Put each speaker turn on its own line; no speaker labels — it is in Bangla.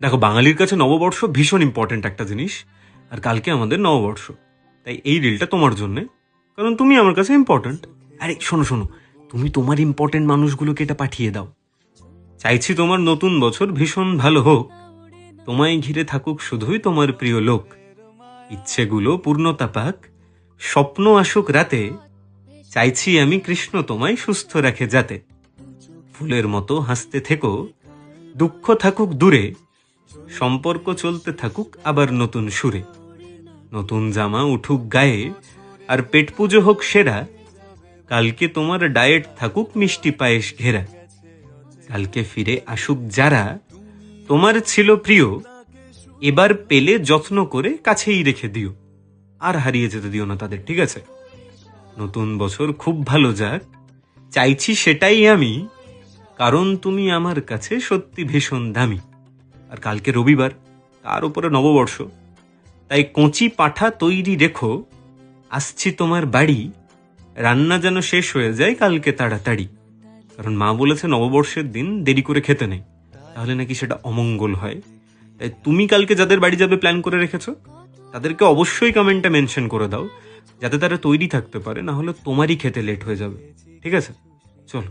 দেখো, বাঙালির কাছে নববর্ষ ভীষণ ইম্পর্ট্যান্ট একটা জিনিস, আর কালকে আমাদের নববর্ষ। তাই এই রিলটা তোমার জন্যে, কারণ তুমি আমার কাছে ইম্পর্ট্যান্ট আরে, শোনো শোনো, তুমি তোমার ইম্পর্ট্যান্ট মানুষগুলোকে এটা পাঠিয়ে দাও। চাইছি তোমার নতুন বছর ভীষণ ভালো হোক। তোমায় ঘিরে থাকুক শুধুই তোমার প্রিয় লোক। ইচ্ছেগুলো পূর্ণতা পাক, স্বপ্ন আসুক রাতে, চাইছি আমি কৃষ্ণ তোমায় সুস্থ রাখে যাতে। ফুলের মতো হাসতে থেকো, দুঃখ থাকুক দূরে সম্পর্ক চলতে থাকুক, আবার নতুন সুরে। নতুন জামা উঠুক গায়ে, আর পেট পুজো হোক সেরা। কালকে তোমার ডায়েট থাকুক মিষ্টি পায়েস ঘেরা। কালকে ফিরে আসুক যারা, তোমার ছিল প্রিয়। এবার পেলে যত্ন করে কাছেই রেখে দিও। আর হারিয়ে যেতে দিও না তাদের, ঠিক আছে? নতুন বছর খুব ভালো যাক। চাইছি সেটাই আমি, কারণ তুমি আমার কাছে সত্যি ভীষণ দামি। আর কালকে রবিবার, তার উপরে নববর্ষ। তাই কচি পাঠা তৈরি রেখো, আসছি তোমার বাড়ি, রান্না যেন শেষ হয়ে যায় কালকে তাড়াতাড়ি। কারণ মা বলেছে নববর্ষের দিন দেরি করে খেতে নেই, তাহলে নাকি সেটা অমঙ্গল হয়। তাই তুমি কালকে যাদের বাড়ি যাবে প্ল্যান করে রেখেছো, তাদেরকে অবশ্যই কমেন্টে মেনশন করে দাও, যাতে তারা তৈরি থাকতে পারে, না হলে তোমারই খেতে লেট হয়ে যাবে। ঠিক আছে? চলো।